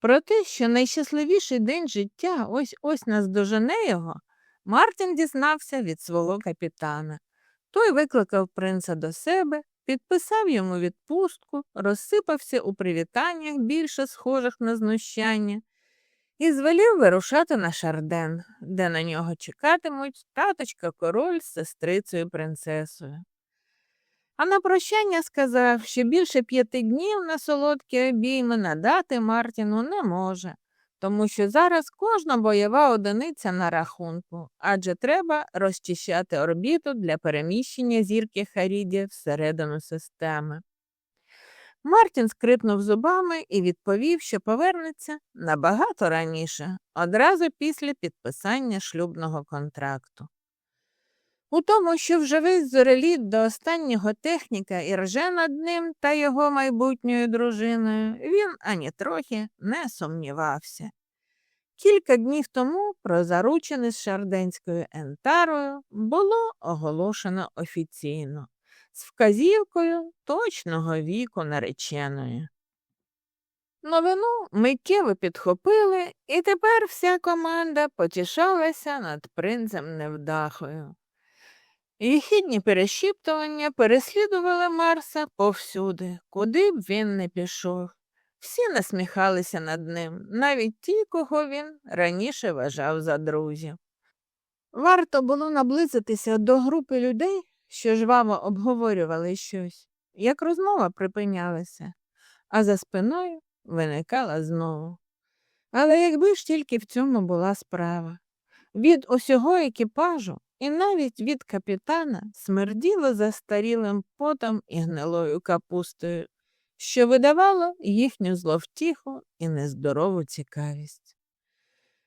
Про те, що найщасливіший день життя ось ось наздожене його, Мартін дізнався від свого капітана. Той викликав принца до себе, підписав йому відпустку, розсипався у привітаннях, більше схожих на знущання, і звелів вирушати на Шарден, де на нього чекатимуть таточка король з сестрицею принцесою. А на прощання сказав, що більше п'яти днів на солодкі обійми надати Мартіну не може, тому що зараз кожна бойова одиниця на рахунку, адже треба розчищати орбіту для переміщення зірки Харіді всередину системи. Мартін скрипнув зубами і відповів, що повернеться набагато раніше, одразу після підписання шлюбного контракту. У тому, що вже весь зореліт до останнього техніка і рже над ним та його майбутньою дружиною, він ані трохи не сумнівався. Кілька днів тому про заручини з шарденською ентарою було оголошено офіційно з вказівкою точного віку нареченої. Новину миттєво підхопили, і тепер вся команда потішалася над принцем невдахою. Їхідні перешіптування переслідували Марса повсюди, куди б він не пішов. Всі насміхалися над ним, навіть ті, кого він раніше вважав за друзів. Варто було наблизитися до групи людей, що жваво обговорювали щось, як розмова припинялася, а за спиною виникала знову. Але якби ж тільки в цьому була справа. Від усього екіпажу і навіть від капітана смерділо застарілим потом і гнилою капустою, що видавало їхню зловтіху і нездорову цікавість.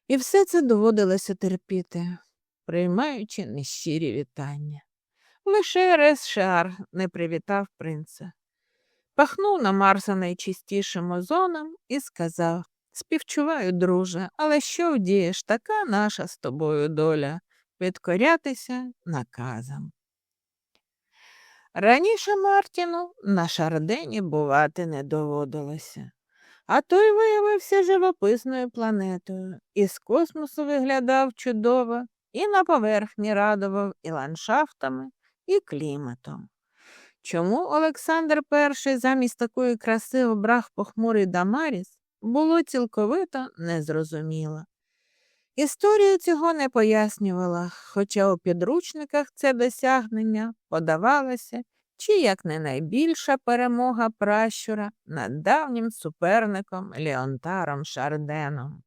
І все це доводилося терпіти, приймаючи нещирі вітання. Лише Рес Шар не привітав принца. Пахнув на Марса найчистішим озоном і сказав Співчуваю, друже, але що вдієш, така наша з тобою доля підкорятися наказам. Раніше Мартіну на Шардені бувати не доводилося, а той виявився живописною планетою, і з космосу виглядав чудово, і на поверхні радував і ландшафтами, і кліматом. Чому Олександр І замість такої краси обрав похмурий Дамаріс, було цілковито незрозуміло. Історія цього не пояснювала, хоча у підручниках це досягнення подавалося чи як не найбільша перемога пращура над давнім суперником Леонтаром Шарденом.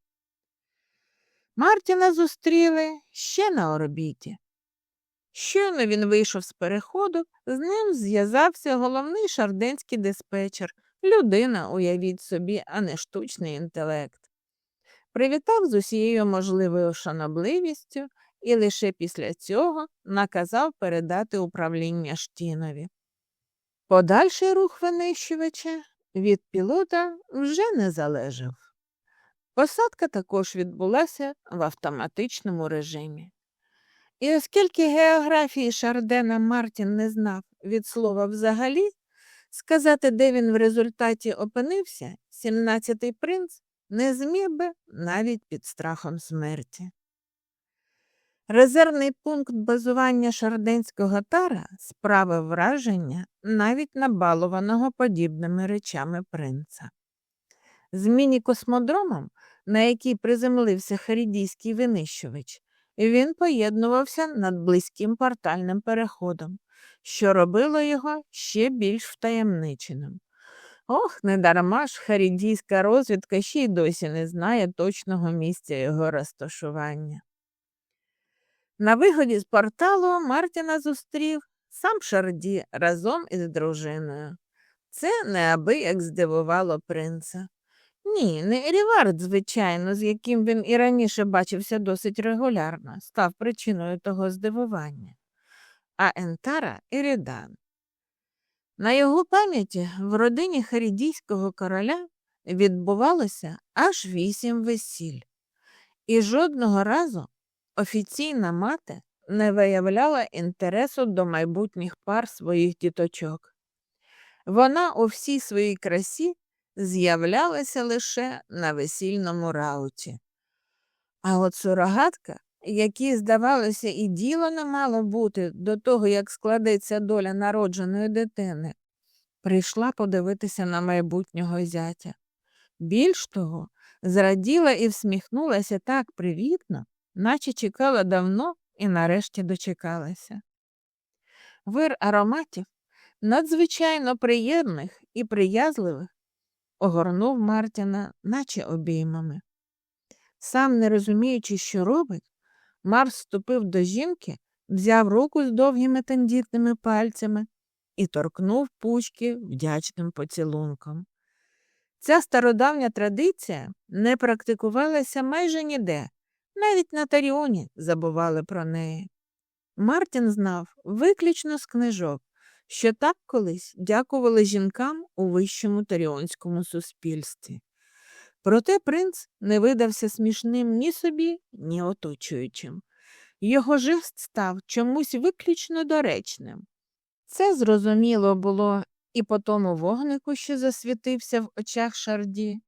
Мартіна зустріли ще на орбіті. Щойно він вийшов з переходу, з ним зв'язався головний шарденський диспетчер, людина, уявіть собі, а не штучний інтелект привітав з усією можливою шанобливістю і лише після цього наказав передати управління Штінові. Подальший рух винищувача від пілота вже не залежав. Посадка також відбулася в автоматичному режимі. І оскільки географії Шардена Мартін не знав від слова взагалі, сказати, де він в результаті опинився, 17-й принц не зміг би навіть під страхом смерті. Резервний пункт базування шарденського тара справив враження навіть набалованого подібними речами принца. З міні-космодромом, на який приземлився харідійський винищувач, він поєднувався над близьким портальним переходом, що робило його ще більш втаємниченим. Ох, недарма ж харідійська розвідка ще й досі не знає точного місця його розташування. На виході з порталу Мартіна зустрів сам Шарді разом із дружиною. Це неабияк здивувало принца. Ні, не Рівард, звичайно, з яким він і раніше бачився досить регулярно, став причиною того здивування, а Ентара Ерідан. На його пам'яті в родині Харідійського короля відбувалося аж вісім весіль, і жодного разу офіційна мати не виявляла інтересу до майбутніх пар своїх діточок. Вона у всій своїй красі з'являлася лише на весільному рауті. А от сурогатка, якій, здавалося, і діло не мало бути до того, як складеться доля народженої дитини, прийшла подивитися на майбутнього зятя. Більш того, зраділа і всміхнулася так привітно, наче чекала давно і нарешті дочекалася. Вир ароматів, надзвичайно приємних і приязливих, огорнув Мартіна, наче обіймами. Сам, не розуміючи, що робить, Марс ступив до жінки, взяв руку з довгими тендітними пальцями і торкнув пучки вдячним поцілунком. Ця стародавня традиція не практикувалася майже ніде, навіть на Таріоні забували про неї. Мартін знав виключно з книжок, що так колись дякували жінкам у вищому таріонському суспільстві. Проте принц не видався смішним ні собі, ні оточуючим. Його жест став чомусь виключно доречним. Це зрозуміло було і по тому вогнику, що засвітився в очах шарді,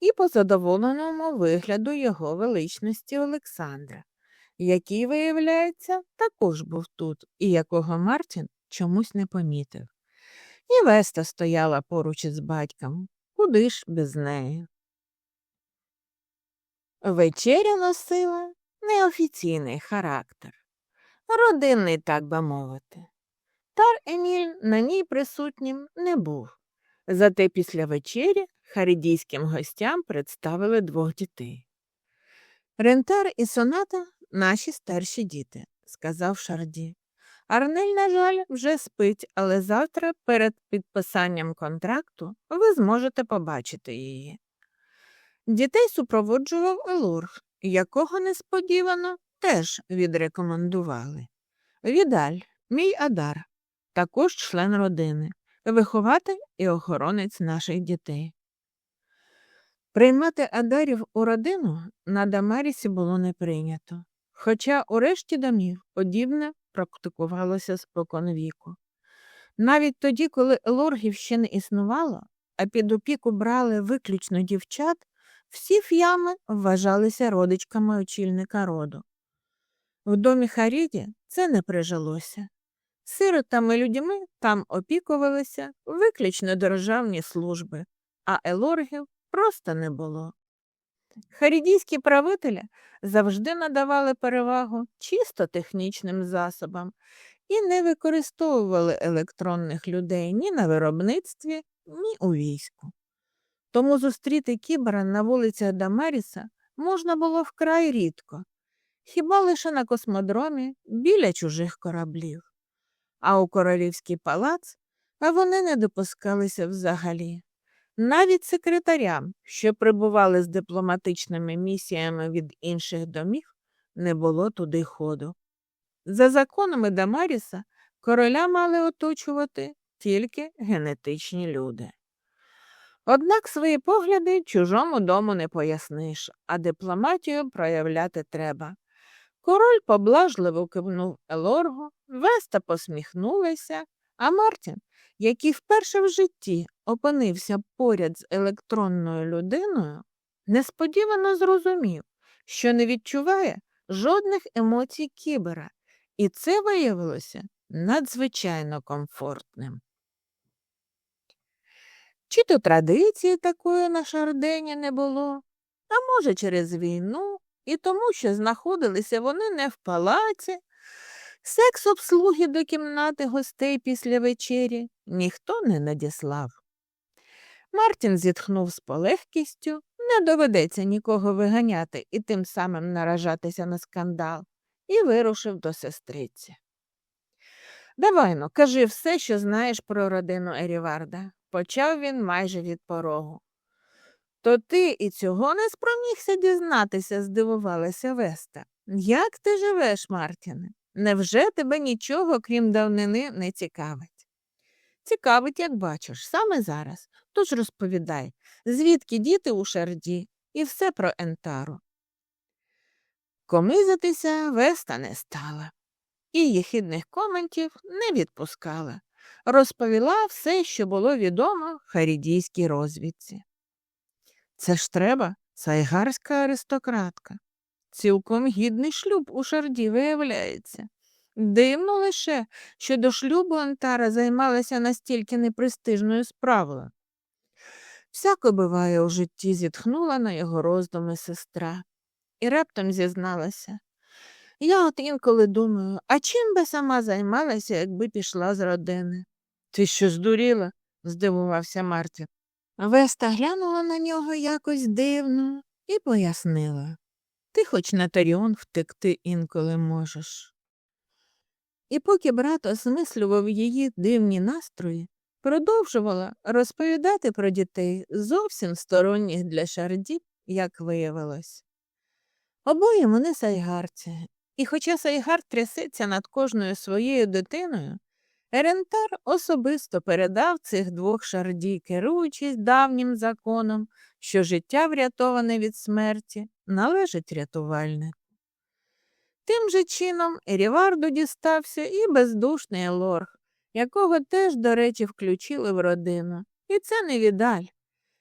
і по задоволеному вигляду його величності Олександра, який, виявляється, також був тут, і якого Мартін чомусь не помітив. І Веста стояла поруч із батьком. Куди ж без неї? Вечеря носила неофіційний характер, родинний, так би мовити. Тар Еміль на ній присутнім не був. Зате після вечері харидійським гостям представили двох дітей. Рентар і соната наші старші діти, сказав Шарді. Арнель, на жаль, вже спить, але завтра перед підписанням контракту ви зможете побачити її. Дітей супроводжував Елург, якого несподівано теж відрекомендували. Відаль, мій Адар, також член родини, вихователь і охоронець наших дітей. Приймати Адарів у родину на Дамарісі було не прийнято, хоча у решті домів подібне практикувалося споконвіку. Навіть тоді, коли елоргів ще не існувало, а під опіку брали виключно дівчат, всі ф'ями вважалися родичками очільника роду. В домі Харіді це не прижилося. Сиротами людьми там опікувалися виключно державні служби, а елоргів просто не було. Харідійські правителі завжди надавали перевагу чисто технічним засобам і не використовували електронних людей ні на виробництві, ні у війську. Тому зустріти кібера на вулиці Дамаріса можна було вкрай рідко, хіба лише на космодромі біля чужих кораблів. А у королівський палац вони не допускалися взагалі. Навіть секретарям, що прибували з дипломатичними місіями від інших домів, не було туди ходу. За законами Дамаріса короля мали оточувати тільки генетичні люди. Однак свої погляди чужому дому не поясниш, а дипломатію проявляти треба. Король поблажливо кивнув Елоргу, Веста посміхнулася, а Мартін, який вперше в житті опинився поряд з електронною людиною, несподівано зрозумів, що не відчуває жодних емоцій кібера, і це виявилося надзвичайно комфортним. Чи то традиції такої на Шардені не було, а може, через війну і тому, що знаходилися вони не в палаці, секс обслуги до кімнати гостей після вечері ніхто не надіслав. Мартін зітхнув з полегкістю, не доведеться нікого виганяти і тим самим наражатися на скандал, і вирушив до сестриці. Давай ну, кажи все, що знаєш про родину Еріварда, почав він майже від порогу. То ти і цього не спромігся дізнатися, здивувалася Веста. Як ти живеш, Мартіне? Невже тебе нічого, крім давнини, не цікавить? Цікавить, як бачиш, саме зараз. Тож розповідай, звідки діти у шарді і все про Ентару. Комизатися Веста не стала, і єхідних коментів не відпускала. Розповіла все, що було відомо харідійській розвідці. Це ж треба сайгарська аристократка. Цілком гідний шлюб у шарді виявляється. Дивно лише, що до шлюбу Антара займалася настільки непрестижною справою. Всяко буває у житті, зітхнула на його роздуми сестра і раптом зізналася. Я от інколи думаю, а чим би сама займалася, якби пішла з родини? Ти що здуріла? здивувався Мартін. Веста глянула на нього якось дивно і пояснила. Ти хоч на таріон втекти інколи можеш. І поки брат осмислював її дивні настрої, продовжувала розповідати про дітей зовсім сторонніх для шардів, як виявилось. Обоє вони сайгарці, і хоча сайгар трясеться над кожною своєю дитиною, Ерентар особисто передав цих двох шардій, керуючись давнім законом, що життя, врятоване від смерті, належить рятувальнику. Тим же чином Еріварду дістався і бездушний Елорг, якого теж, до речі, включили в родину. І це не відаль,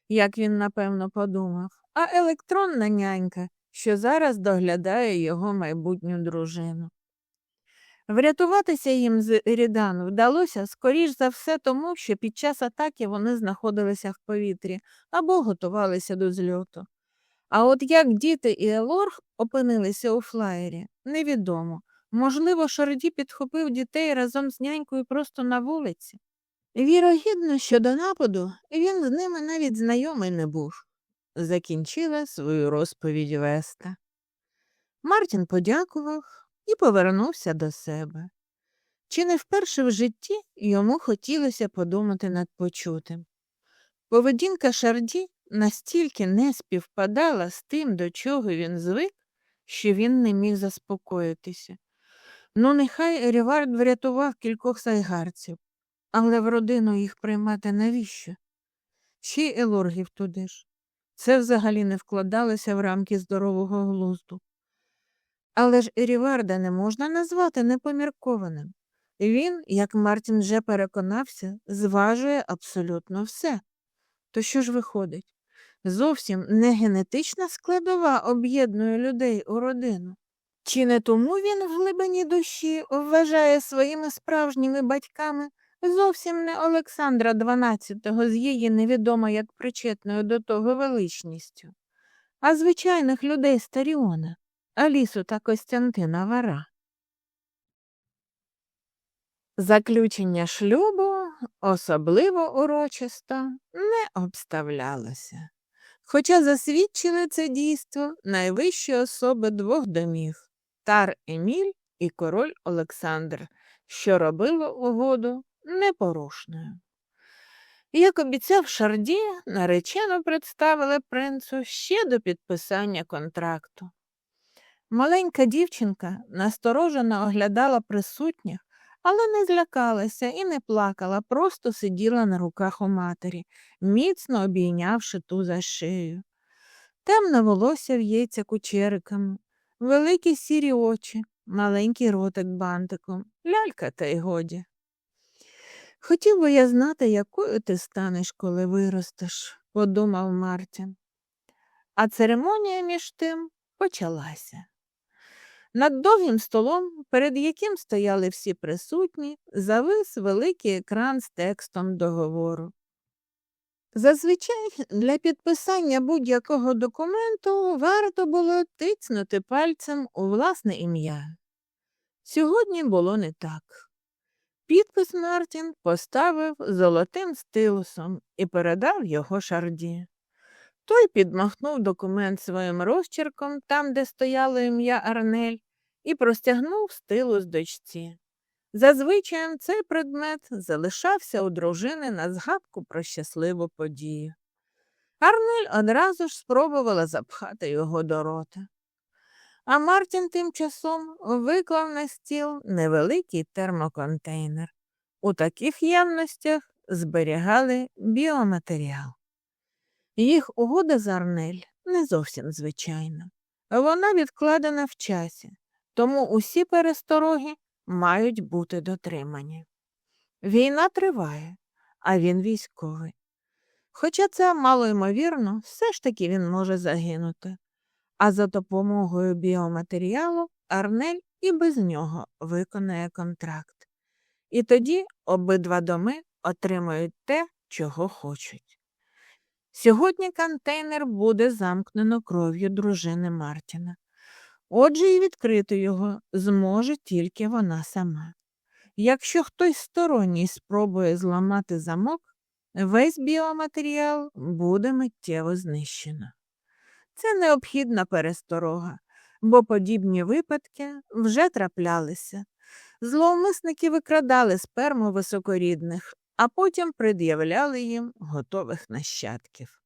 як він напевно подумав, а електронна нянька, що зараз доглядає його майбутню дружину. Врятуватися їм з Ерідану вдалося, скоріш за все, тому що під час атаки вони знаходилися в повітрі або готувалися до зльоту. А от як діти і Елорг опинилися у флаєрі, невідомо. Можливо, Шарді підхопив дітей разом з нянькою просто на вулиці. Вірогідно, що до нападу він з ними навіть знайомий не був. Закінчила свою розповідь Веста. Мартін подякував і повернувся до себе. Чи не вперше в житті йому хотілося подумати над почутим. Поведінка Шарді настільки не співпадала з тим, до чого він звик, що він не міг заспокоїтися. Ну, нехай Рівард врятував кількох сайгарців, але в родину їх приймати навіщо? Ще й елоргів туди ж. Це взагалі не вкладалося в рамки здорового глузду. Але ж Еріварда не можна назвати непоміркованим. Він, як Мартін вже переконався, зважує абсолютно все. То що ж виходить? Зовсім не генетична складова об'єднує людей у родину. Чи не тому він в глибині душі вважає своїми справжніми батьками зовсім не Олександра XII з її невідомо як причетною до того величністю, а звичайних людей Старіона, Алісу та Костянтина Вара? Заключення шлюбу особливо урочисто не обставлялося. Хоча засвідчили це дійство найвищі особи двох домів Тар Еміль і король Олександр, що робило угоду непорушною. Як обіцяв Шарді, наречено представили принцу ще до підписання контракту. Маленька дівчинка насторожено оглядала присутніх, але не злякалася і не плакала, просто сиділа на руках у матері, міцно обійнявши ту за шию. Темне волосся в'ється кучериками, великі сірі очі, маленький ротик бантиком, лялька та й годі. Хотів би я знати, якою ти станеш, коли виростеш, подумав Мартін. А церемонія між тим почалася. Над довгим столом, перед яким стояли всі присутні, завис великий екран з текстом договору. Зазвичай для підписання будь-якого документу варто було тицнути пальцем у власне ім'я. Сьогодні було не так. Підпис Мартін поставив золотим стилусом і передав його шарді. Той підмахнув документ своїм розчерком там, де стояло ім'я Арнель, і простягнув стилус дочці. Зазвичай цей предмет залишався у дружини на згадку про щасливу подію. Арнель одразу ж спробувала запхати його до рота. А Мартін тим часом виклав на стіл невеликий термоконтейнер. У таких ємностях зберігали біоматеріал. Їх угода з Арнель не зовсім звичайна. Вона відкладена в часі, тому усі перестороги мають бути дотримані. Війна триває, а він військовий. Хоча це мало ймовірно, все ж таки він може загинути. А за допомогою біоматеріалу Арнель і без нього виконає контракт. І тоді обидва доми отримають те, чого хочуть. Сьогодні контейнер буде замкнено кров'ю дружини Мартіна. Отже, і відкрити його зможе тільки вона сама. Якщо хтось сторонній спробує зламати замок, весь біоматеріал буде миттєво знищено. Це необхідна пересторога, бо подібні випадки вже траплялися. Зловмисники викрадали сперму високорідних, а потім пред'являли їм готових нащадків.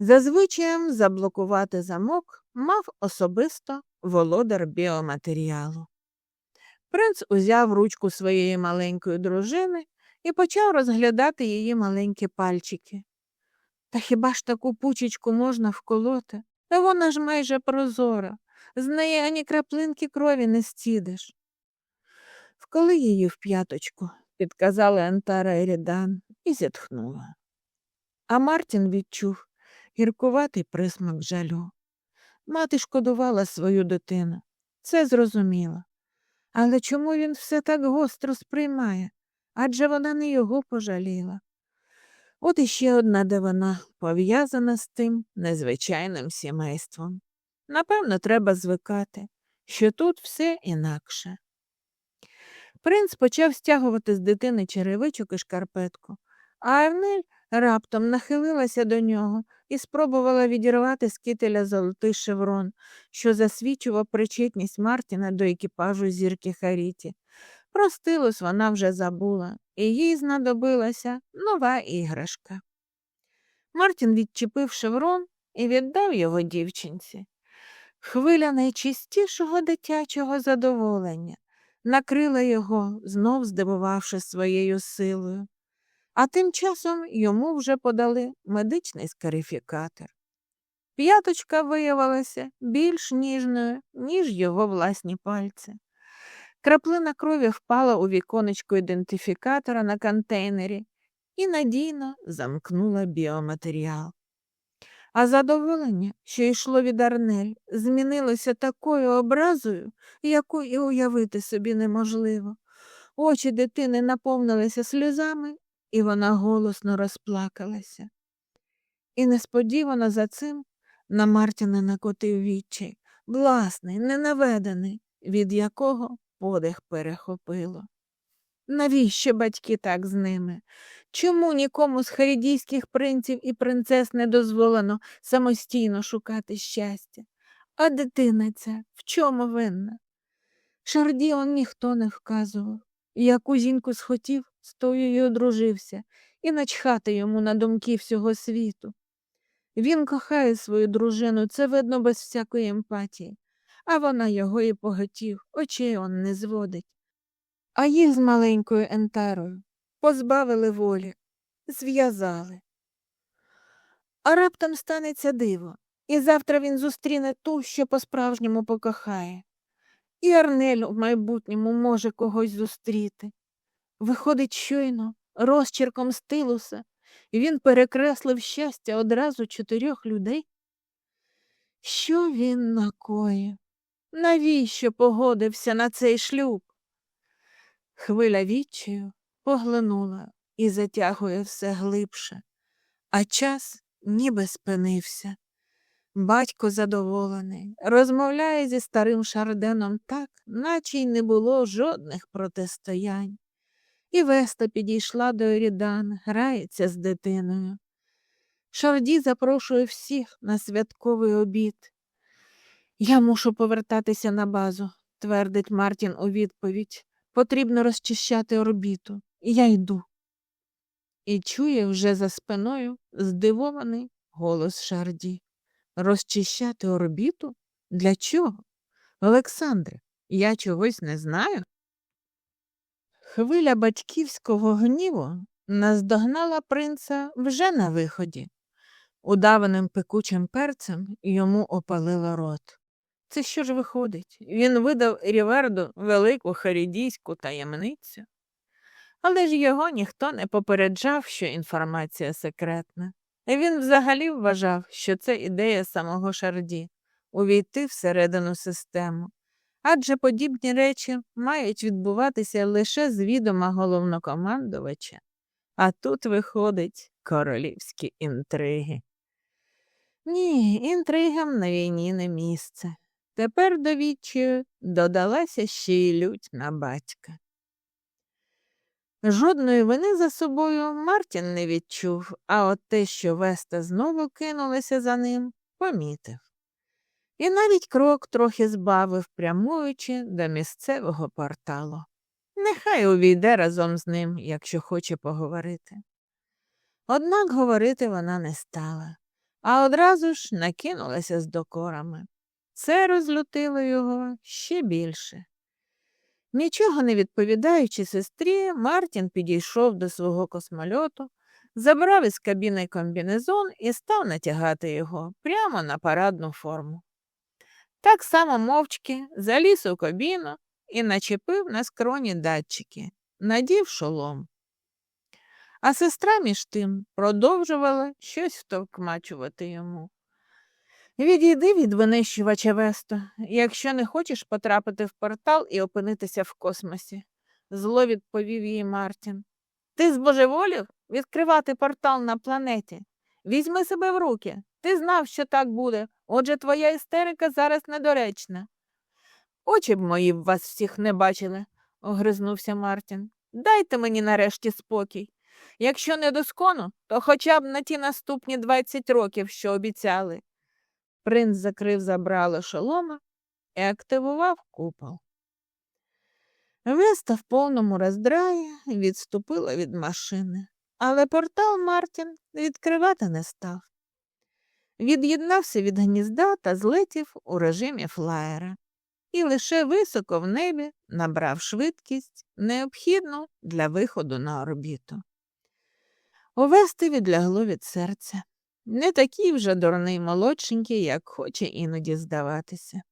Зазвичай заблокувати замок мав особисто володар біоматеріалу. Принц узяв ручку своєї маленької дружини і почав розглядати її маленькі пальчики. Та хіба ж таку пучечку можна вколоти? Та вона ж майже прозора, з неї ані краплинки крові не стідиш. Вколи її в п'яточку, підказали Антара Ерідан і зітхнула. А Мартін відчув гіркуватий присмак жалю. Мати шкодувала свою дитину, це зрозуміло. Але чому він все так гостро сприймає? Адже вона не його пожаліла. От іще одна дивина, пов'язана з тим незвичайним сімейством. Напевно, треба звикати, що тут все інакше. Принц почав стягувати з дитини черевичок і шкарпетку, а Арнель раптом нахилилася до нього і спробувала відірвати з кителя золотий шеврон, що засвідчував причетність Мартіна до екіпажу зірки Харіті. Про стилус вона вже забула, і їй знадобилася нова іграшка. Мартін відчепив шеврон і віддав його дівчинці. Хвиля найчистішого дитячого задоволення накрила його, знов здивувавши своєю силою. А тим часом йому вже подали медичний скарифікатор. П'яточка виявилася більш ніжною, ніж його власні пальці. Краплина крові впала у віконечко ідентифікатора на контейнері і надійно замкнула біоматеріал. А задоволення, що йшло від Арнель, змінилося такою образою, яку і уявити собі неможливо. Очі дитини наповнилися сльозами, і вона голосно розплакалася. І несподівано за цим на Мартіна накотив відчай, власний, ненаведений, від якого подих перехопило. Навіщо батьки так з ними? Чому нікому з харідійських принців і принцес не дозволено самостійно шукати щастя? А дитина ця в чому винна? Шардіон ніхто не вказував. Яку жінку схотів, з тою й одружився, і начхати йому на думки всього світу. Він кохає свою дружину, це видно без всякої емпатії, а вона його і поготів, очей он не зводить. А їх з маленькою ентарою позбавили волі, зв'язали. А раптом станеться диво, і завтра він зустріне ту, що по-справжньому покохає. І Арнель в майбутньому може когось зустріти. Виходить, щойно, розчерком стилуса, і він перекреслив щастя одразу чотирьох людей. Що він накоїв? Навіщо погодився на цей шлюб? Хвиля відчаю поглинула і затягує все глибше, а час ніби спинився. Батько задоволений, розмовляє зі старим шарденом так, наче й не було жодних протистоянь. І Веста підійшла до Ерідан, грається з дитиною. Шарді запрошує всіх на святковий обід. Я мушу повертатися на базу, твердить Мартін у відповідь. Потрібно розчищати орбіту. Я йду. І чує вже за спиною здивований голос Шарді. Розчищати орбіту? Для чого? Олександре, я чогось не знаю. Хвиля батьківського гніву наздогнала принца вже на виході. Удаваним пекучим перцем йому опалило рот. Це що ж виходить? Він видав Ріверду велику харідійську таємницю. Але ж його ніхто не попереджав, що інформація секретна. Він взагалі вважав, що це ідея самого Шарді увійти всередину систему. Адже подібні речі мають відбуватися лише з відома головнокомандувача. А тут виходить королівські інтриги. Ні, інтригам на війні не місце. Тепер до відчаю додалася ще й лють на батька. Жодної вини за собою Мартін не відчув, а от те, що Веста знову кинулася за ним, помітив. І навіть крок трохи збавив, прямуючи до місцевого порталу. Нехай увійде разом з ним, якщо хоче поговорити. Однак говорити вона не стала, а одразу ж накинулася з докорами. Це розлютило його ще більше. Нічого не відповідаючи сестрі, Мартін підійшов до свого космольоту, забрав із кабіни комбінезон і став натягати його прямо на парадну форму. Так само мовчки заліз у кабіну і начепив на скроні датчики, надів шолом. А сестра між тим продовжувала щось втовкмачувати йому. Відійди від винищувача Весто, якщо не хочеш потрапити в портал і опинитися в космосі, зло відповів їй Мартін. Ти збожеволів відкривати портал на планеті. Візьми себе в руки. Ти знав, що так буде, отже твоя істерика зараз недоречна. Очі б мої б вас всіх не бачили, огризнувся Мартін. Дайте мені нарешті спокій. Якщо не доскону, то хоча б на ті наступні двадцять років, що обіцяли. Принц закрив забрало шолома і активував купол. Веста в повному роздраї відступила від машини, але портал Мартін відкривати не став. Від'єднався від гнізда та злетів у режимі флаєра і лише високо в небі набрав швидкість, необхідну для виходу на орбіту. У Вести відлягло від серця. Не такий вже дурний молодшенький, як хоче іноді здаватися.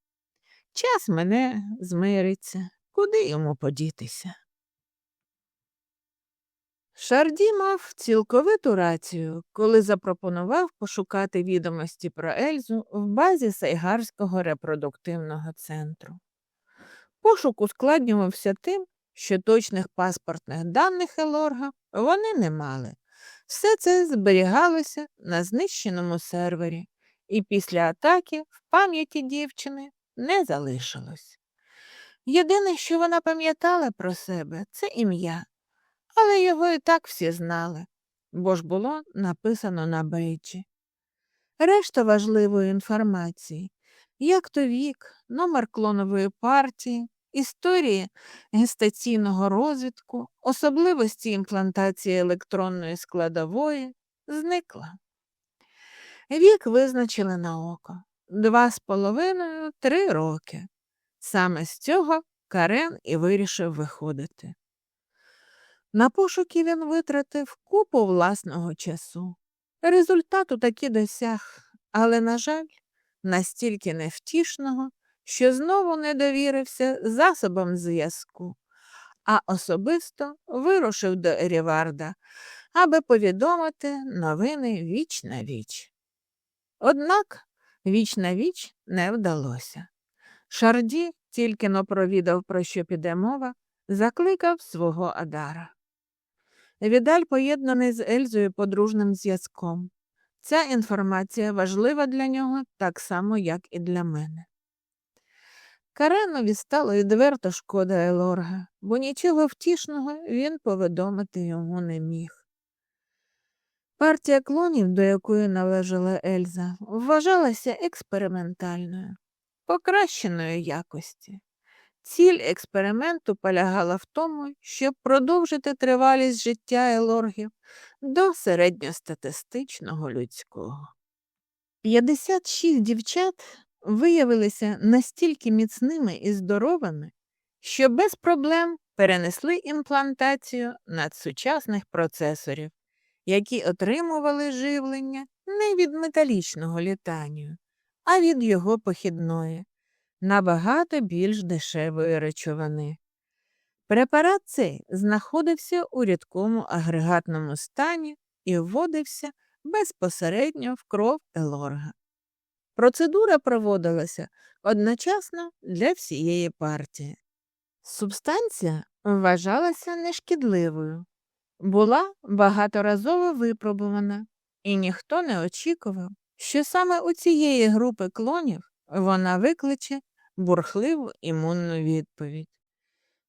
Час мене змириться, куди йому подітися. Шарді мав цілковиту рацію, коли запропонував пошукати відомості про Ельзу в базі Сайгарського репродуктивного центру. Пошук ускладнювався тим, що точних паспортних даних Елорга вони не мали. Все це зберігалося на знищеному сервері, і після атаки в пам'яті дівчини не залишилось. Єдине, що вона пам'ятала про себе, це ім'я, але його і так всі знали, бо ж було написано на бейджі. Решта важливої інформації, як то вік, номер клонової партії, історії гестаційного розвитку, особливості імплантації електронної складової, зникла. Вік визначили на око два з половиною три роки. Саме з цього Карен і вирішив виходити. На пошуки він витратив купу власного часу. Результату таки досяг, але, на жаль, настільки невтішного, що знову не довірився засобам зв'язку, а особисто вирушив до Еріварда, аби повідомити новини віч на віч. Однак віч на віч не вдалося. Шарді, тільки но провідав, про що піде мова, закликав свого Адара. Відаль поєднаний з Ельзою подружним зв'язком. Ця інформація важлива для нього так само, як і для мене. Каренові стало відверто шкода Елорга, бо нічого втішного він повідомити йому не міг. Партія клонів, до якої належала Ельза, вважалася експериментальною, покращеної якості. Ціль експерименту полягала в тому, щоб продовжити тривалість життя елоргів до середньостатистичного людського. 56 дівчат виявилися настільки міцними і здоровими, що без проблем перенесли імплантацію надсучасних процесорів, які отримували живлення не від металічного літанію, а від його похідної, набагато більш дешевої речовини. Препарат цей знаходився у рідкому агрегатному стані і вводився безпосередньо в кров Елорга. Процедура проводилася одночасно для всієї партії. Субстанція вважалася нешкідливою, була багаторазово випробувана, і ніхто не очікував, що саме у цієї групи клонів вона викличе бурхливу імунну відповідь.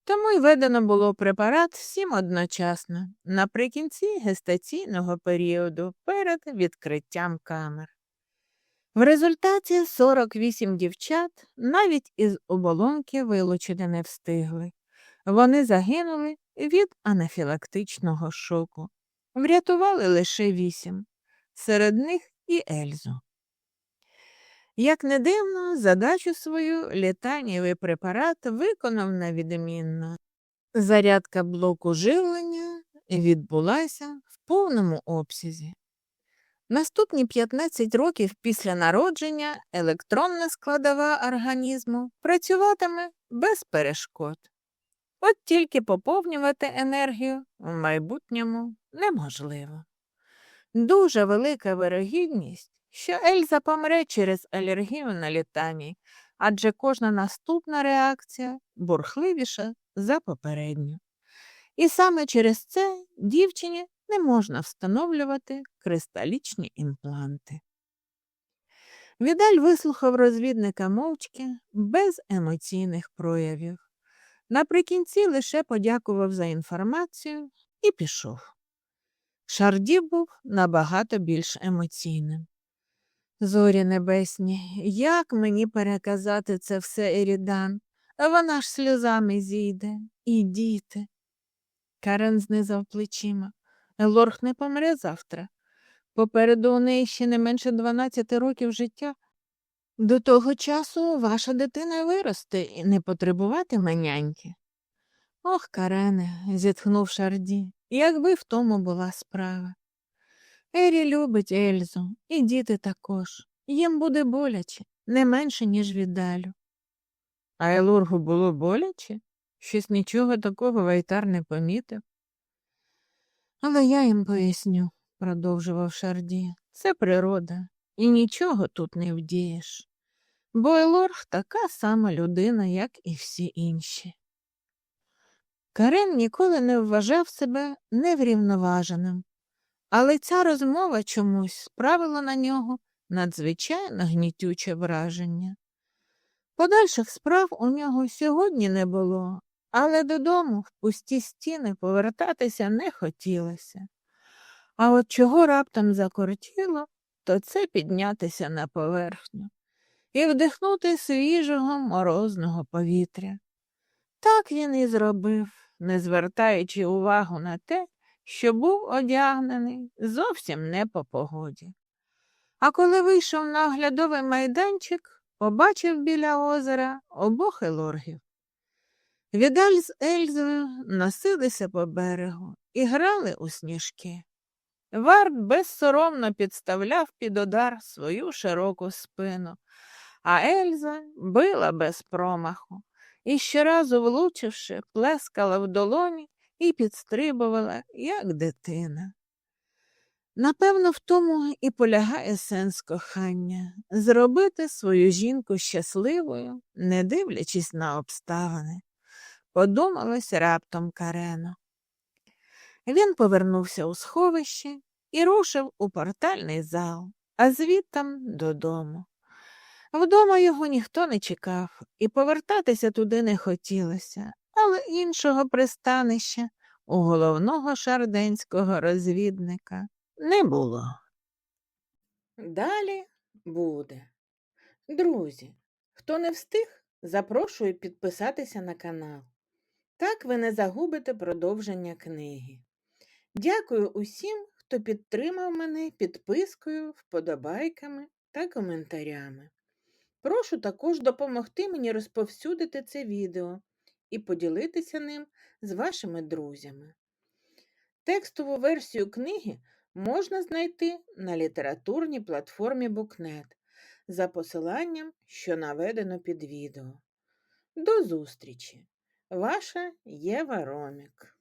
Тому й введено було препарат всім одночасно, наприкінці гестаційного періоду перед відкриттям камер. В результаті 48 дівчат навіть із оболонки вилучити не встигли. Вони загинули від анафілактичного шоку. Врятували лише вісім, серед них і Ельзу. Як не дивно, задачу свою літанєвий препарат виконав на відмінно. Зарядка блоку живлення відбулася в повному обсязі. Наступні 15 років після народження електронна складова організму працюватиме без перешкод. От тільки поповнювати енергію в майбутньому неможливо. Дуже велика вирогідність, що Ельза помре через алергію на літамій, адже кожна наступна реакція бурхливіша за попередню. І саме через це дівчині не можна встановлювати кристалічні імпланти. Відаль вислухав розвідника мовчки без емоційних проявів. Наприкінці лише подякував за інформацію і пішов. Шарді був набагато більш емоційним. Зорі небесні, як мені переказати це все Ерідан? Вона ж сльозами зійде, і діти. Карен знизав плечима. Лорх не помре завтра. Попереду у неї ще не менше 12 років життя. До того часу ваша дитина виросте і не потребуватиме няньки. Ох, Карене, зітхнув Шарді, якби в тому була справа. Ері любить Ельзу, і діти також. Їм буде боляче, не менше, ніж віддалю. А Елургу було боляче? Щось нічого такого Вайтар не помітив. Але я їм поясню, продовжував Шарді, це природа, і нічого тут не вдієш. Бо Елорг така сама людина, як і всі інші. Карен ніколи не вважав себе неврівноваженим, але ця розмова чомусь справила на нього надзвичайно гнітюче враження. Подальших справ у нього сьогодні не було, але додому в пусті стіни повертатися не хотілося. А от чого раптом закортіло, то це піднятися на поверхню і вдихнути свіжого морозного повітря. Так він і зробив, не звертаючи увагу на те, що був одягнений зовсім не по погоді. А коли вийшов на оглядовий майданчик, побачив біля озера обох елоргів. Відаль з Ельзою носилися по берегу і грали у сніжки. Варт безсоромно підставляв під удар свою широку спину, а Ельза била без промаху і щоразу влучивши, плескала в долоні і підстрибувала, як дитина. Напевно, в тому і полягає сенс кохання зробити свою жінку щасливою, не дивлячись на обставини, подумалось раптом Карено. Він повернувся у сховище і рушив у портальний зал, а звідтам додому. Вдома його ніхто не чекав, і повертатися туди не хотілося, але іншого пристанища у головного шарденського розвідника не було. Далі буде. Друзі, хто не встиг, запрошую підписатися на канал. Так ви не загубите продовження книги. Дякую усім, хто підтримав мене підпискою, вподобайками та коментарями. Прошу також допомогти мені розповсюдити це відео і поділитися ним з вашими друзями. Текстову версію книги можна знайти на літературній платформі Букнет за посиланням, що наведено під відео. До зустрічі! Ваша Єва Ромік.